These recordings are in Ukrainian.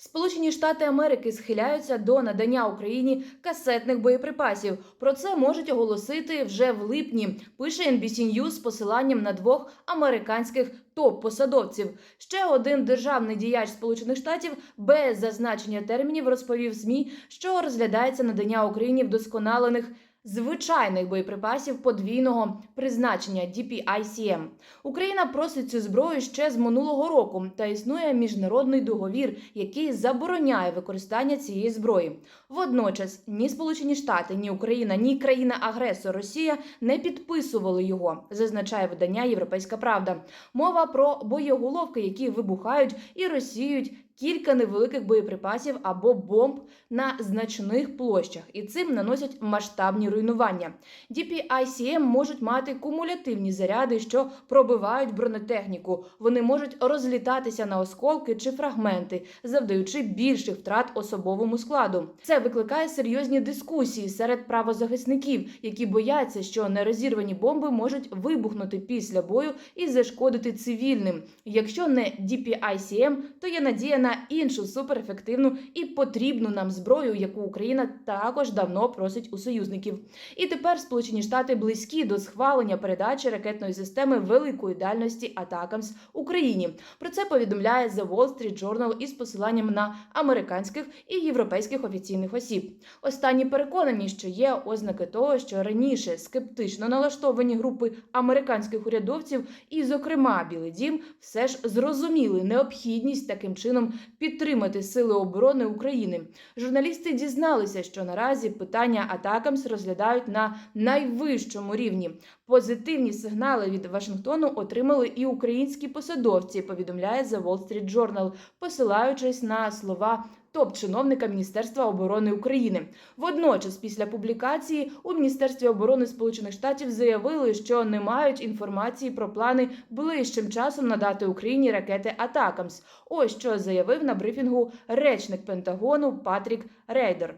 Сполучені Штати Америки схиляються до надання Україні касетних боєприпасів. Про це можуть оголосити вже в липні. Пише NBC News з посиланням на двох американських топ-посадовців. Ще один державний діяч Сполучених Штатів без зазначення термінів розповів ЗМІ, що розглядається надання Україні вдосконалених. Звичайних боєприпасів подвійного призначення DPICM. Україна просить цю зброю ще з минулого року, та існує міжнародний договір, який забороняє використання цієї зброї. Водночас ні Сполучені Штати, ні Україна, ні країна-агресор Росія не підписували його, зазначає видання Європейська Правда. Мова про боєголовки, які вибухають і розсіюють кілька невеликих боєприпасів або бомб на значних площах, і цим наносять масштабні руйнування. DPICM можуть мати кумулятивні заряди, що пробивають бронетехніку. Вони можуть розлітатися на осколки чи фрагменти, завдаючи більших втрат особовому складу. Це викликає серйозні дискусії серед правозахисників, які бояться, що нерозірвані бомби можуть вибухнути після бою і зашкодити цивільним. Якщо не DPICM, то є надія на іншу суперефективну і потрібну нам зброю, яку Україна також давно просить у союзників. І тепер Сполучені Штати близькі до схвалення передачі ракетної системи великої дальності Атакамс Україні. Про це повідомляє The Wall Street Journal із посиланням на американських і європейських офіційних осіб. Останні переконані, що є ознаки того, що раніше скептично налаштовані групи американських урядовців, і, зокрема, Білий Дім, все ж зрозуміли необхідність таким чином підтримати сили оборони України. Журналісти дізналися, що наразі питання Атакамс розглядають на найвищому рівні. Позитивні сигнали від Вашингтону отримали і українські посадовці. Повідомляє The Wall Street Journal, посилаючись на слова. Топ-чиновника Міністерства оборони України водночас, після публікації у Міністерстві оборони Сполучених Штатів заявили, що не мають інформації про плани ближчим часом надати Україні ракети Атакамс. Ось що заявив на брифінгу речник Пентагону Патрік Рейдер.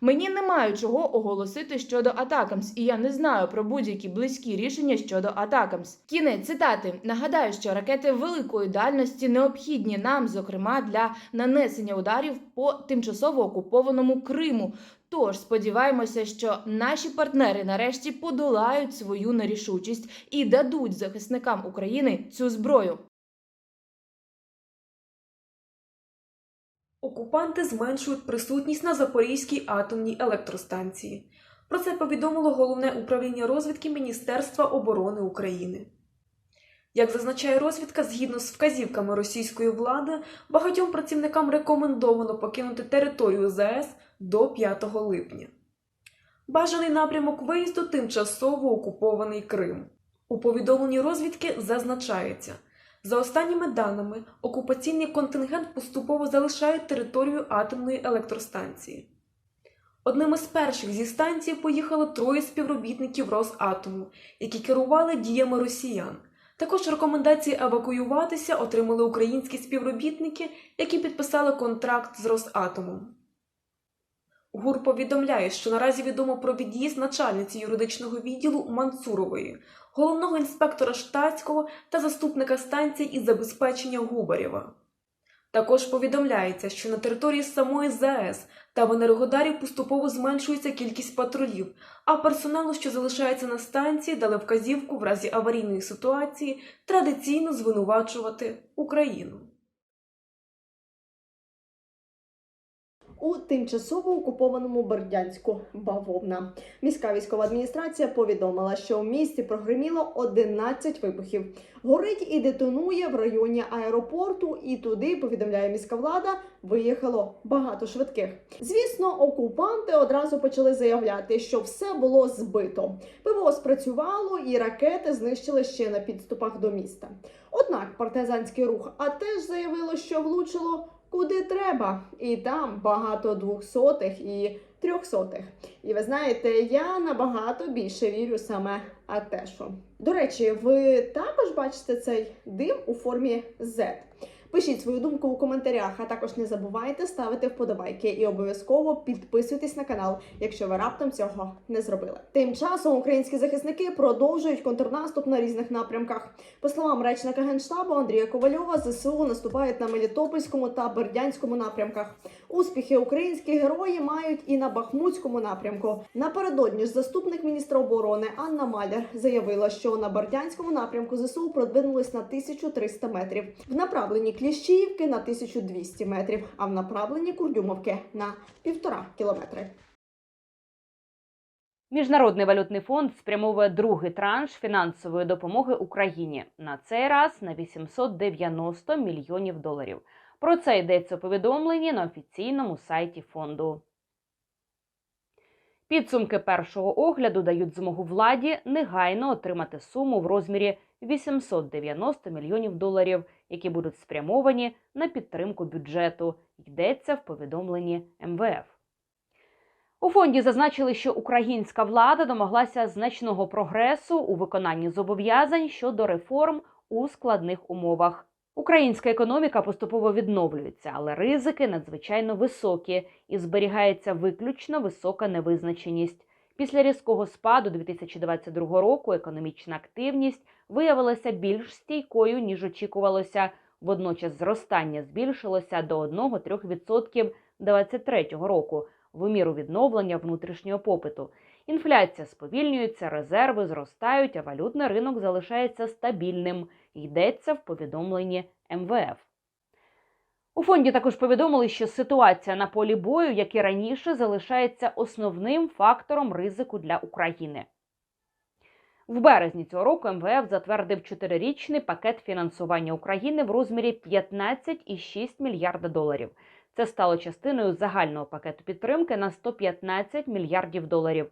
Мені немає чого оголосити щодо Атакамс, і я не знаю про будь-які близькі рішення щодо Атакамс. Кінець цитати. Нагадаю, що ракети великої дальності необхідні нам, зокрема, для нанесення ударів по тимчасово окупованому Криму. Тож сподіваємося, що наші партнери нарешті подолають свою нерішучість і дадуть захисникам України цю зброю. Окупанти зменшують присутність на Запорізькій атомній електростанції. Про це повідомило головне управління розвідки Міністерства оборони України. Як зазначає розвідка, згідно з вказівками російської влади, багатьом працівникам рекомендовано покинути територію ЗАЕС до 5 липня. Бажаний напрямок виїзду тимчасово окупований Крим. У повідомленні розвідки зазначається. За останніми даними, окупаційний контингент поступово залишає територію атомної електростанції. Одним із перших зі станції поїхало троє співробітників Росатому, які керували діями росіян. Також рекомендації евакуюватися отримали українські співробітники, які підписали контракт з Росатомом. ГУР повідомляє, що наразі відомо про від'їзд начальниці юридичного відділу Мансурової, головного інспектора штатського та заступника станції із забезпечення Губарєва. Також повідомляється, що на території самої ЗАЕС та в Енергодарі поступово зменшується кількість патрулів, а персоналу, що залишається на станції, дали вказівку в разі аварійної ситуації традиційно звинувачувати Україну. У тимчасово окупованому Бердянську бавовна. Міська військова адміністрація повідомила, що в місті прогриміло 11 вибухів. Горить і детонує в районі аеропорту, і туди повідомляє міська влада. Виїхало багато швидких. Звісно, окупанти одразу почали заявляти, що все було збито. ПВО спрацювало, і ракети знищили ще на підступах до міста. Однак партизанський рух а теж заявило, що влучило куди треба, і там багато двохсотих і трьохсотих. І ви знаєте, я набагато більше вірю саме Атешу. До речі, ви також бачите цей дим у формі Z. Пишіть свою думку у коментарях, а також не забувайте ставити вподобайки і обов'язково підписуйтесь на канал, якщо ви раптом цього не зробили. Тим часом українські захисники продовжують контрнаступ на різних напрямках. По словам речника генштабу Андрія Ковальова, ЗСУ наступають на Мелітопольському та Бердянському напрямках. Успіхи українські герої мають і на Бахмутському напрямку. Напередодні ж заступник міністра оборони Анна Маляр заявила, що на Бердянському напрямку ЗСУ продвинулись на 1300 метрів, в направленні Кліщіївки на 1200 метрів, а в направленні Курдюмовки на півтора кілометри. Міжнародний валютний фонд спрямовує другий транш фінансової допомоги Україні на цей раз на 890 мільйонів доларів. Про це йдеться у повідомленні на офіційному сайті фонду. Підсумки першого огляду дають змогу владі негайно отримати суму в розмірі 890 мільйонів доларів, які будуть спрямовані на підтримку бюджету. Йдеться в повідомленні МВФ. У фонді зазначили, що українська влада домоглася значного прогресу у виконанні зобов'язань щодо реформ у складних умовах. Українська економіка поступово відновлюється, але ризики надзвичайно високі і зберігається виключно висока невизначеність. Після різкого спаду 2022 року економічна активність виявилася більш стійкою ніж очікувалося. Водночас зростання збільшилося до 1-3% 2023 року в міру відновлення внутрішнього попиту. Інфляція сповільнюється, резерви зростають, а валютний ринок залишається стабільним. Йдеться в повідомленні МВФ. У фонді також повідомили, що ситуація на полі бою, як і раніше, залишається основним фактором ризику для України. В березні цього року МВФ затвердив чотирирічний пакет фінансування України в розмірі 15,6 мільярда доларів. Це стало частиною загального пакету підтримки на 115 мільярдів доларів.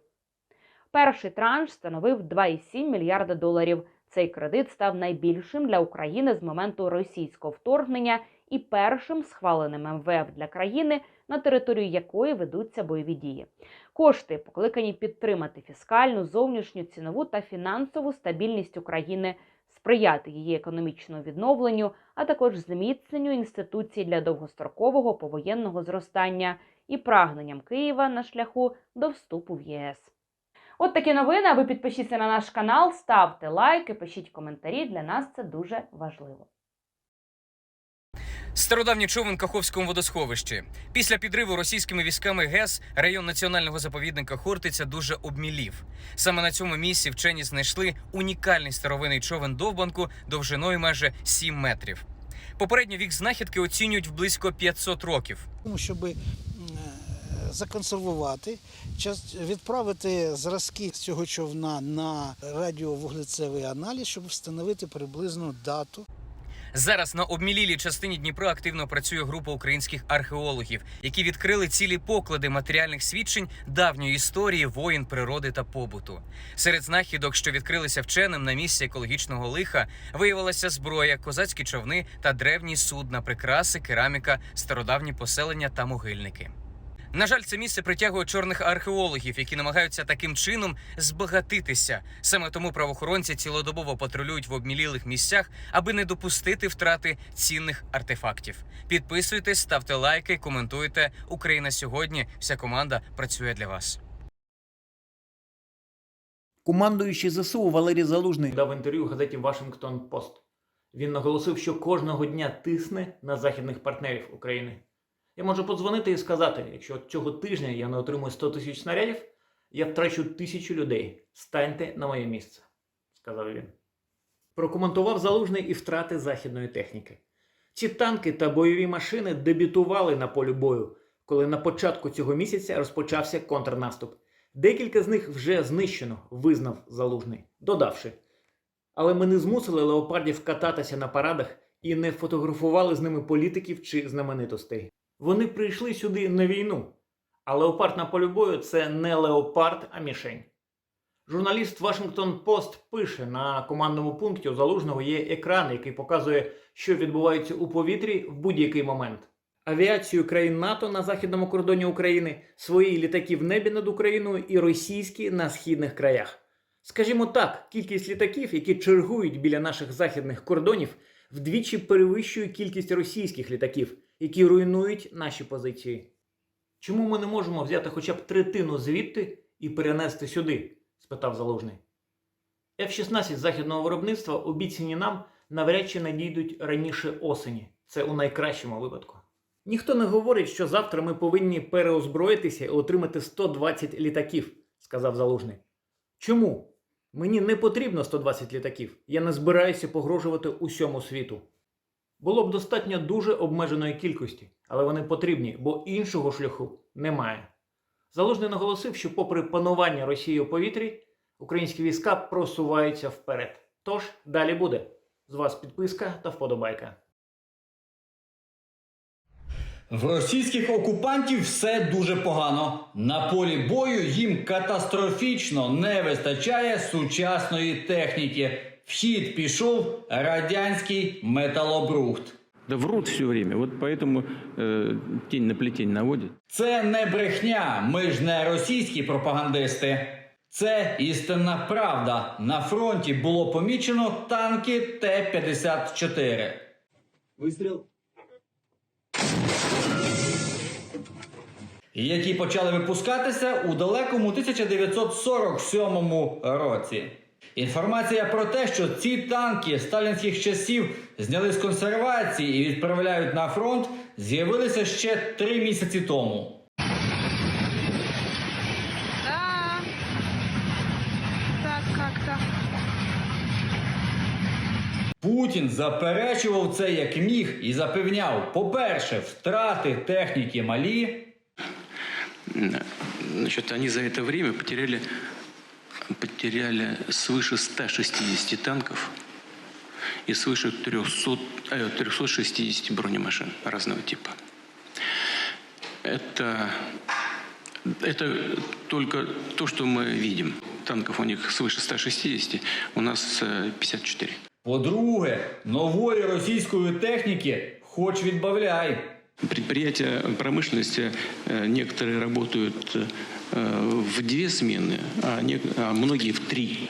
Перший транш становив 2,7 мільярда доларів. Цей кредит став найбільшим для України з моменту російського вторгнення і першим схваленим МВФ для країни, на територію якої ведуться бойові дії. Кошти покликані підтримати фіскальну, зовнішню, цінову та фінансову стабільність України, сприяти її економічному відновленню, а також зміцненню інституцій для довгострокового повоєнного зростання і прагненням Києва на шляху до вступу в ЄС. От такі новини. Ви підпишіться на наш канал, ставте лайки, пишіть коментарі. Для нас це дуже важливо. Стародавній човен Каховському водосховищі. Після підриву російськими військами ГЕС район національного заповідника Хортиця дуже обмілів. Саме на цьому місці вчені знайшли унікальний старовинний човен довбанку довжиною майже 7 метрів. Попередній вік знахідки оцінюють в близько 500 років. Щоб е, законсервувати, відправити зразки цього човна на радіовуглецевий аналіз, щоб встановити приблизну дату. Зараз на обмілілій частині Дніпра активно працює група українських археологів, які відкрили цілі поклади матеріальних свідчень давньої історії воїн, природи та побуту. Серед знахідок, що відкрилися вченим на місці екологічного лиха, виявилася зброя, козацькі човни та древні судна, прикраси, кераміка, стародавні поселення та могильники. На жаль, це місце притягує чорних археологів, які намагаються таким чином збагатитися. Саме тому правоохоронці цілодобово патрулюють в обмілілих місцях, аби не допустити втрати цінних артефактів. Підписуйтесь, ставте лайки, коментуйте. Україна сьогодні. Вся команда працює для вас. Командуючий ЗСУ Валерій Залужний дав інтерв'ю газеті Вашингтон Пост. Він наголосив, що кожного дня тисне на західних партнерів України. Я можу подзвонити і сказати, якщо цього тижня я не отримую 100 тисяч снарядів, я втрачу тисячу людей. Станьте на моє місце, сказав він. Прокоментував залужний і втрати західної техніки. Ці танки та бойові машини дебютували на полі бою, коли на початку цього місяця розпочався контрнаступ. Декілька з них вже знищено, визнав залужний, додавши. Але ми не змусили леопардів кататися на парадах і не фотографували з ними політиків чи знаменитостей. Вони прийшли сюди на війну. А леопард на полі бою це не леопард, а мішень. Журналіст Вашингтон Пост пише: на командному пункті у залужного є екран, який показує, що відбувається у повітрі в будь-який момент. Авіацію країн НАТО на західному кордоні України, свої літаки в небі над Україною і російські на східних краях. Скажімо так, кількість літаків, які чергують біля наших західних кордонів, вдвічі перевищує кількість російських літаків, які руйнують наші позиції. Чому ми не можемо взяти хоча б третину звідти і перенести сюди? спитав залужний. F-16 західного виробництва обіцяні нам навряд чи надійдуть раніше осені. Це у найкращому випадку. Ніхто не говорить, що завтра ми повинні переозброїтися і отримати 120 літаків, сказав залужний. Чому? Мені не потрібно 120 літаків. Я не збираюся погрожувати усьому світу. Було б достатньо дуже обмеженої кількості, але вони потрібні, бо іншого шляху немає. Залужний наголосив, що, попри панування Росії у повітрі, українські війська просуваються вперед. Тож далі буде. З вас підписка та вподобайка. В російських окупантів все дуже погано. На полі бою їм катастрофічно не вистачає сучасної техніки В хід пішов радянський металобрухт. Да врут все время. Вот поэтому э, тень на плетень наводит. Це не брехня. Ми ж не російські пропагандисти. Це істинна правда. На фронті було помічено танки Т-54. Выстрел. які почали випускатися у далекому 1947 році. Інформація про те, що ці танки сталінських часів зняли з консервації і відправляють на фронт, з'явилися ще три місяці тому. Так. Путін заперечував це як міг і запевняв: по-перше, втрати техніки малі. Значит, они за это время потеряли, потеряли свыше 160 танков и свыше 300, э, 360 бронемашин разного типа. Это, это только то, что мы видим. Танков у них свыше 160, у нас э, 54. По-друге, нової російської техніки хоч відбавляй. Предприятия промышленности э, некоторые работают э, в две смены, а, не- а многие в три.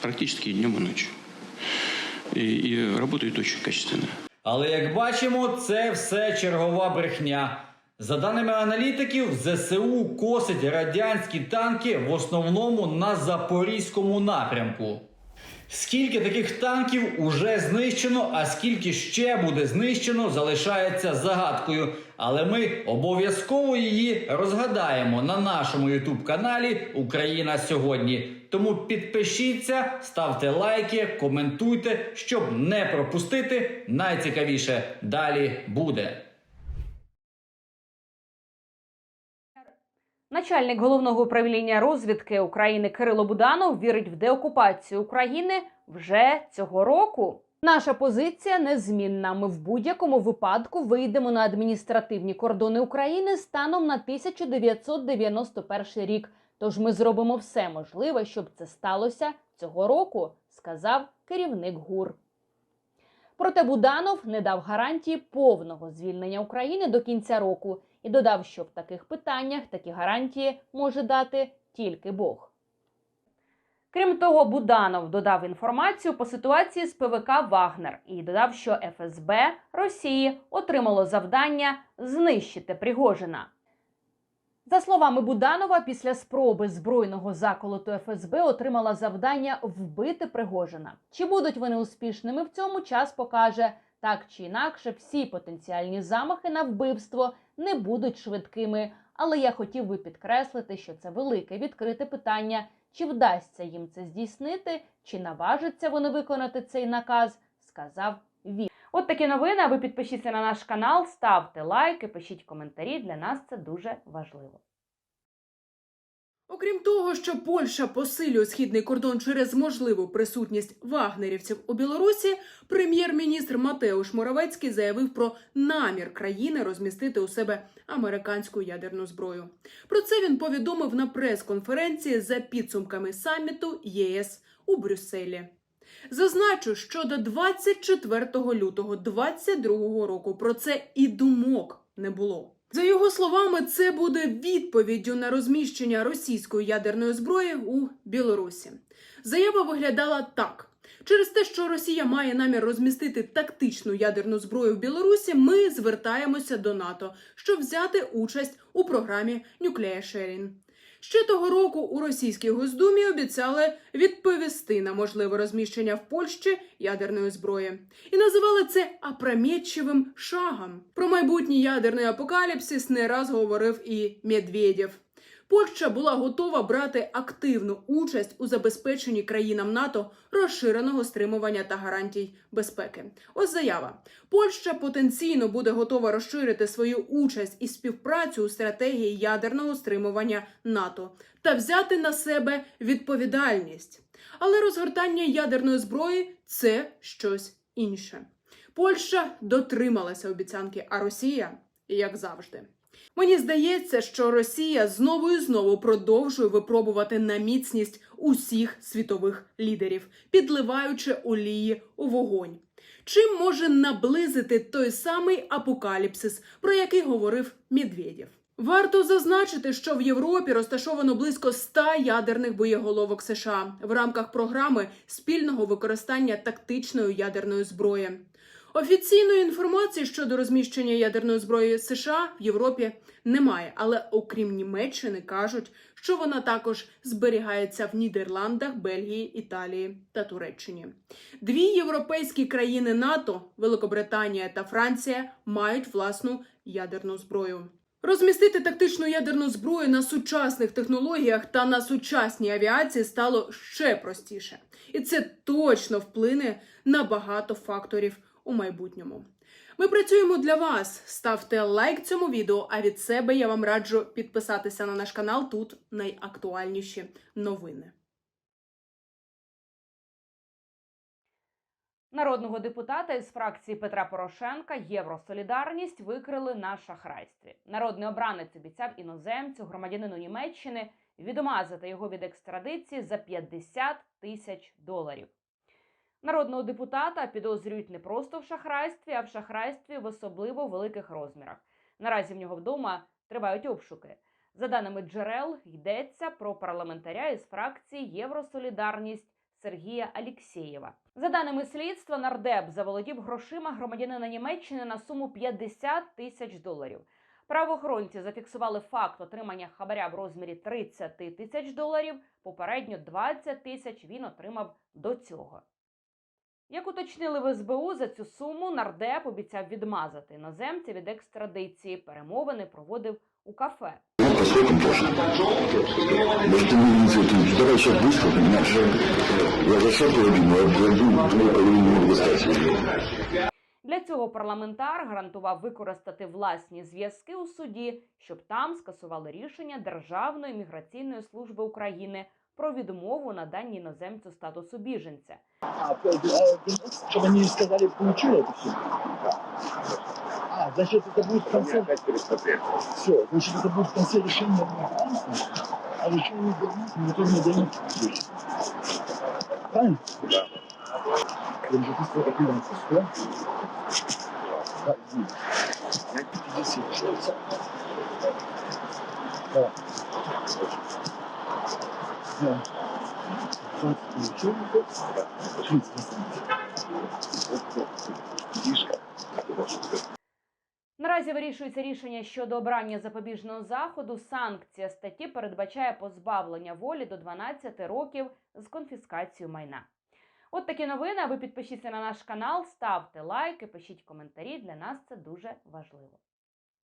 Практически днем и ночью. И, и работают очень качественно. Але як бачимо, це все чергова брехня. За даними аналітиків, ЗСУ косить радянські танки в основному на запорізькому напрямку. Скільки таких танків уже знищено, а скільки ще буде знищено, залишається загадкою. Але ми обов'язково її розгадаємо на нашому ютуб каналі Україна сьогодні. Тому підпишіться, ставте лайки, коментуйте, щоб не пропустити. Найцікавіше далі буде. Начальник головного управління розвідки України Кирило Буданов вірить в деокупацію України вже цього року. Наша позиція незмінна. Ми в будь-якому випадку вийдемо на адміністративні кордони України станом на 1991 рік. Тож ми зробимо все можливе, щоб це сталося цього року, сказав керівник ГУР. Проте Буданов не дав гарантії повного звільнення України до кінця року і додав, що в таких питаннях такі гарантії може дати тільки Бог. Крім того, Буданов додав інформацію по ситуації з ПВК Вагнер і додав, що ФСБ Росії отримало завдання знищити Пригожина. За словами Буданова, після спроби збройного заколоту ФСБ отримала завдання вбити Пригожина. Чи будуть вони успішними в цьому час покаже так чи інакше, всі потенціальні замахи на вбивство не будуть швидкими. Але я хотів би підкреслити, що це велике відкрите питання, чи вдасться їм це здійснити, чи наважаться вони виконати цей наказ, сказав він. От такі новини. Ви підпишіться на наш канал, ставте лайки, пишіть коментарі. Для нас це дуже важливо. Окрім того, що Польща посилює східний кордон через можливу присутність вагнерівців у Білорусі, прем'єр-міністр Матеуш Моравецький заявив про намір країни розмістити у себе американську ядерну зброю. Про це він повідомив на прес-конференції за підсумками саміту ЄС у Брюсселі. Зазначу, що до 24 лютого 2022 року про це і думок не було. За його словами, це буде відповіддю на розміщення російської ядерної зброї у Білорусі. Заява виглядала так: Через те, що Росія має намір розмістити тактичну ядерну зброю в Білорусі, ми звертаємося до НАТО, щоб взяти участь у програмі Nuclear Sharing. Ще того року у російській Госдумі обіцяли відповісти на можливе розміщення в Польщі ядерної зброї і називали це опрометчивим шагом. Про майбутній ядерний апокаліпсис не раз говорив і Медведєв. Польща була готова брати активну участь у забезпеченні країнам НАТО розширеного стримування та гарантій безпеки. Ось заява. Польща потенційно буде готова розширити свою участь і співпрацю у стратегії ядерного стримування НАТО та взяти на себе відповідальність. Але розгортання ядерної зброї це щось інше. Польща дотрималася обіцянки, а Росія, як завжди. Мені здається, що Росія знову і знову продовжує випробувати на міцність усіх світових лідерів, підливаючи олії у вогонь. Чим може наблизити той самий апокаліпсис, про який говорив Медведєв? Варто зазначити, що в Європі розташовано близько 100 ядерних боєголовок США в рамках програми спільного використання тактичної ядерної зброї. Офіційної інформації щодо розміщення ядерної зброї США в Європі немає, але окрім Німеччини кажуть, що вона також зберігається в Нідерландах, Бельгії, Італії та Туреччині. Дві європейські країни НАТО, Великобританія та Франція, мають власну ядерну зброю. Розмістити тактичну ядерну зброю на сучасних технологіях та на сучасній авіації стало ще простіше, і це точно вплине на багато факторів у майбутньому. Ми працюємо для вас. Ставте лайк цьому відео. А від себе я вам раджу підписатися на наш канал. Тут найактуальніші новини. Народного депутата із фракції Петра Порошенка Євросолідарність викрили на шахрайстві. Народний обранець обіцяв іноземцю, громадянину Німеччини, відмазати його від екстрадиції за 50 тисяч доларів. Народного депутата підозрюють не просто в шахрайстві, а в шахрайстві в особливо великих розмірах. Наразі в нього вдома тривають обшуки. За даними джерел, йдеться про парламентаря із фракції Євросолідарність Сергія Алєксєєва. За даними слідства, нардеп заволодів грошима громадянина Німеччини на суму 50 тисяч доларів. Правоохоронці зафіксували факт отримання хабаря в розмірі 30 тисяч доларів. Попередньо 20 тисяч він отримав до цього. Як уточнили в СБУ, за цю суму нардеп обіцяв відмазати іноземця від екстрадиції. Перемовини проводив у кафе. Посмотрим позже. Может, ты не видите, давай сейчас быстро, понимаешь? Я за счет половину, а я думаю, две половины не могу достать. Для цього парламентар гарантував використати власні зв'язки у суді, щоб там скасували рішення Державної міграційної служби України про відмову наданні іноземцю статусу біженця. Чтобы они сказали, получил это все. А, значит, это будет в конце... Все, значит, это будет в конце решения. А решение не никто не дает. Правильно? Да. Я же быстро опирался, что? Да, извини. Я 50. Да. Да. Наразі вирішується рішення щодо обрання запобіжного заходу. Санкція статті передбачає позбавлення волі до 12 років з конфіскацією майна. От такі новини. Ви підпишіться на наш канал, ставте лайки, пишіть коментарі. Для нас це дуже важливо.